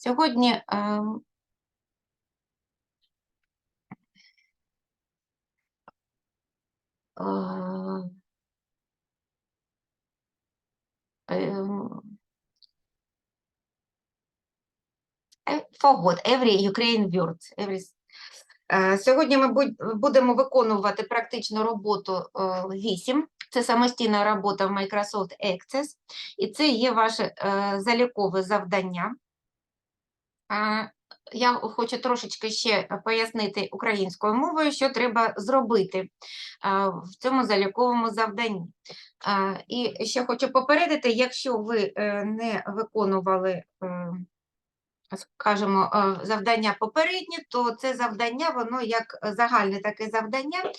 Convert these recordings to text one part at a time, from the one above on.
Сьогодні ем, е, I forgot every Ukraine word. Every... Е, Сьогодні ми будемо виконувати практичну роботу е, 8. Це самостійна робота в Microsoft Access, і це є ваше е, залікове завдання. Я хочу трошечки ще пояснити українською мовою, що треба зробити в цьому заліковому завданні. І ще хочу попередити, якщо ви е, не виконували е, скажімо, е, завдання попереднє, то це завдання, воно як загальне таке завдання,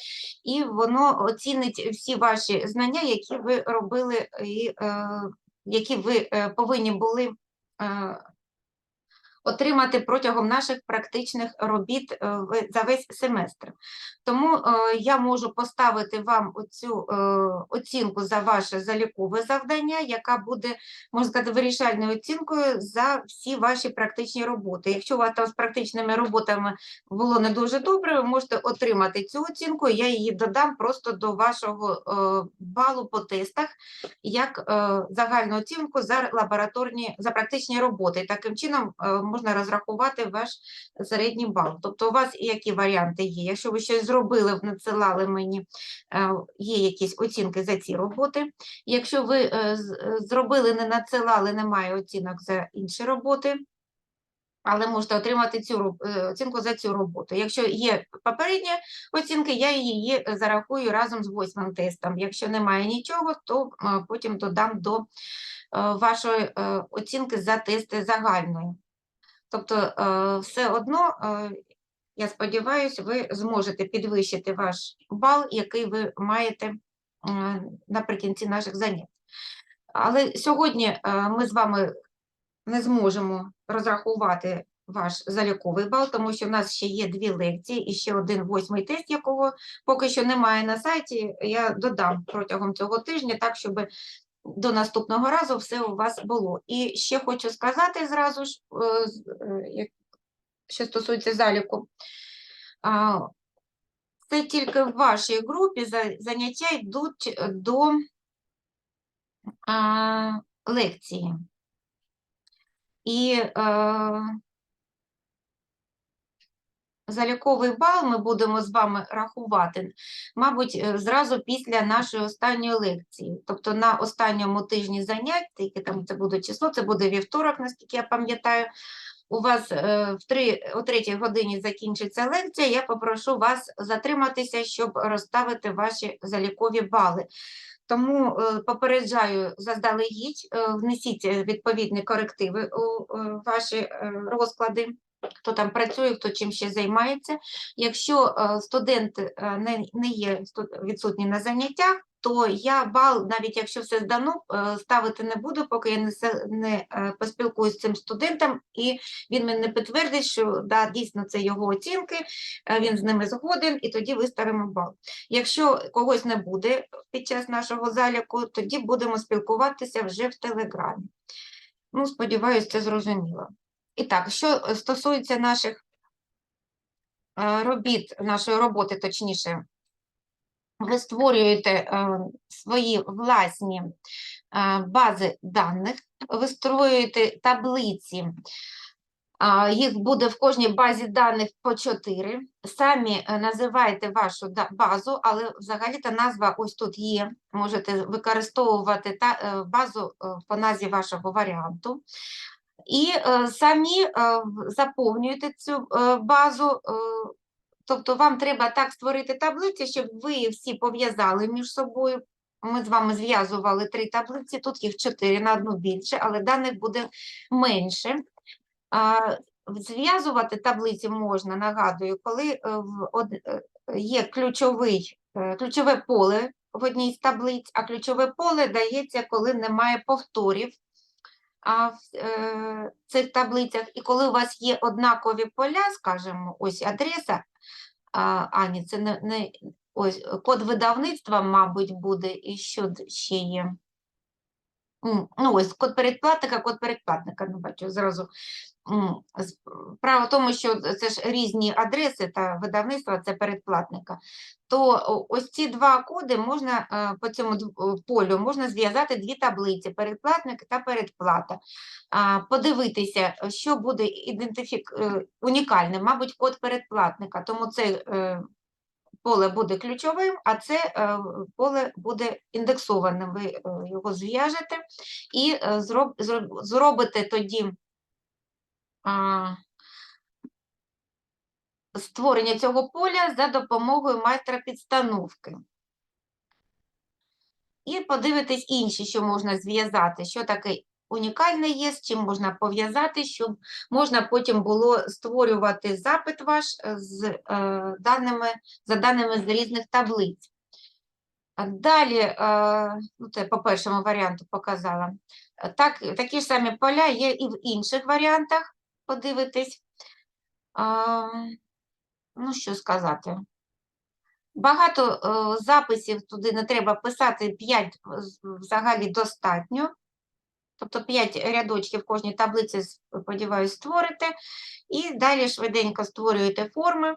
і воно оцінить всі ваші знання, які ви робили, і які ви повинні були отримати протягом наших практичних робіт е, за весь семестр. Тому е, я можу поставити вам оцю е, оцінку за ваше залікове завдання, яка буде, можна сказати, вирішальною оцінкою за всі ваші практичні роботи. Якщо у вас там з практичними роботами було не дуже добре, ви можете отримати цю оцінку, я її додам просто до вашого балу по тестах, як загальну оцінку за лабораторні, за практичні роботи. Таким чином можна розрахувати ваш середній бал. Тобто у вас які варіанти є? Якщо ви щось зробили, надсилали мені, е, є якісь оцінки за ці роботи. Якщо ви е, зробили, не надсилали, немає оцінок за інші роботи. Але можете отримати цю е, оцінку за цю роботу. Якщо є попередні оцінки, я її зарахую разом з восьмим тестом. Якщо немає нічого, то потім додам до вашої оцінки за тести загальної. Тобто, е, все одно, е, я сподіваюся, ви зможете підвищити ваш бал, який ви маєте наприкінці наших занять. Але сьогодні е, ми з вами не зможемо розрахувати ваш заліковий бал, тому що в нас ще є дві лекції і ще один восьмий тест, якого поки що немає на сайті. Я додам протягом цього тижня, так щоб до наступного разу все у вас було. І ще хочу сказати зразу ж, е, е, що стосується заліку. Це тільки в вашій групі заняття йдуть до лекції. І е, заліковий бал ми будемо з вами рахувати, мабуть, е, зразу після нашої останньої лекції. Тобто на останньому тижні занять, яке там це буде число, це буде вівторок, наскільки я пам'ятаю. У вас е, в три, о третій годині закінчиться лекція. Я попрошу вас затриматися, щоб розставити ваші залікові бали. Тому е, попереджаю заздалегідь, внесіть відповідні корективи у ваші розклади. Хто там працює, хто чим ще займається. Якщо е, студент е, не, є відсутній на заняттях, то я бал, навіть якщо все здано, е, ставити не буду, поки я не, е, з цим студентом, і він мені підтвердить, що да, дійсно це його оцінки, він з ними згоден, і тоді виставимо бал. Якщо когось не буде під час нашого заліку, тоді будемо спілкуватися вже в Телеграмі. Ну, сподіваюся, це зрозуміло. І так, що е, стосується наших е, робіт, нашої роботи, точніше, ви створюєте е, свої власні бази даних, ви створюєте таблиці. Їх буде в кожній базі даних по 4. Самі називайте вашу базу, але взагалі та назва ось тут є. Можете використовувати базу по назві вашого варіанту. І е, самі е, заповнюєте цю е, базу. Тобто вам треба так створити таблиці, щоб ви всі пов'язали між собою. Ми з вами зв'язували три таблиці, тут їх чотири на одну більше, але даних буде менше. Зв'язувати таблиці можна, нагадую, коли є ключовий, ключове поле в одній з таблиць, а ключове поле дається, коли немає повторів а, в е, цих таблицях. І коли у вас є однакові поля, скажімо, ось адреса, а, а ні, це не, не ось код видавництва, мабуть, буде, і що ще є. Ну, ось код передплатника, код передплатника, не бачу зразу. Справа в тому, що це ж різні адреси та видавництва, це передплатника. То ось ці два коди можна е, по цьому е, полю можна зв'язати дві таблиці: передплатник та передплата. Подивитися, що буде ідентифік... е, унікальним, мабуть, код передплатника. Тому це поле буде ключовим, а це поле буде індексованим. Ви його зв'яжете і зроб... зроб- зробите тоді створення цього поля за допомогою майстра підстановки. І подивитись інші, що можна зв'язати, що таке унікальне є, з чим можна пов'язати, щоб можна потім було створювати запит ваш е, з е, даними, за даними з різних таблиць. Далі, е, ну це по першому варіанту показала. Так, такі ж самі поля є і в інших варіантах, подивитись. А, ну, що сказати. Багато е, записів туди не треба писати, 5 взагалі достатньо. Тобто 5 рядочків в кожній таблиці, сподіваюся, створите. І далі швиденько створюєте форми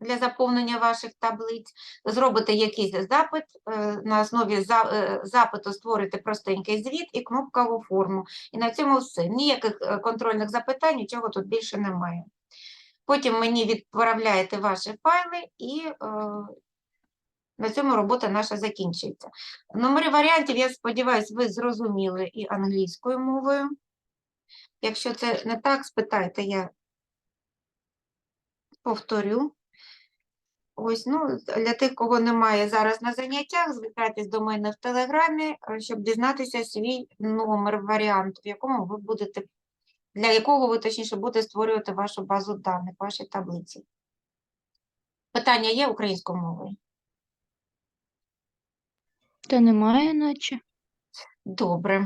для заповнення ваших таблиць. Зробите якийсь запит, е, на основі е, запиту створите простенький звіт і кнопкову форму. І на цьому все. Ніяких е, контрольних запитань, нічого тут більше немає. Потім мені відправляєте ваші файли і на цьому робота наша закінчується. Номери варіантів, я сподіваюся, ви зрозуміли і англійською мовою. Якщо це не так, спитайте, я повторю. Ось, ну, для тих, кого немає зараз на заняттях, звертайтесь до мене в Телеграмі, е, щоб дізнатися свій номер варіанту, в якому ви будете, для якого ви точніше будете створювати вашу базу даних, ваші таблиці. Питання є українською мовою? Та немає, наче. Добре.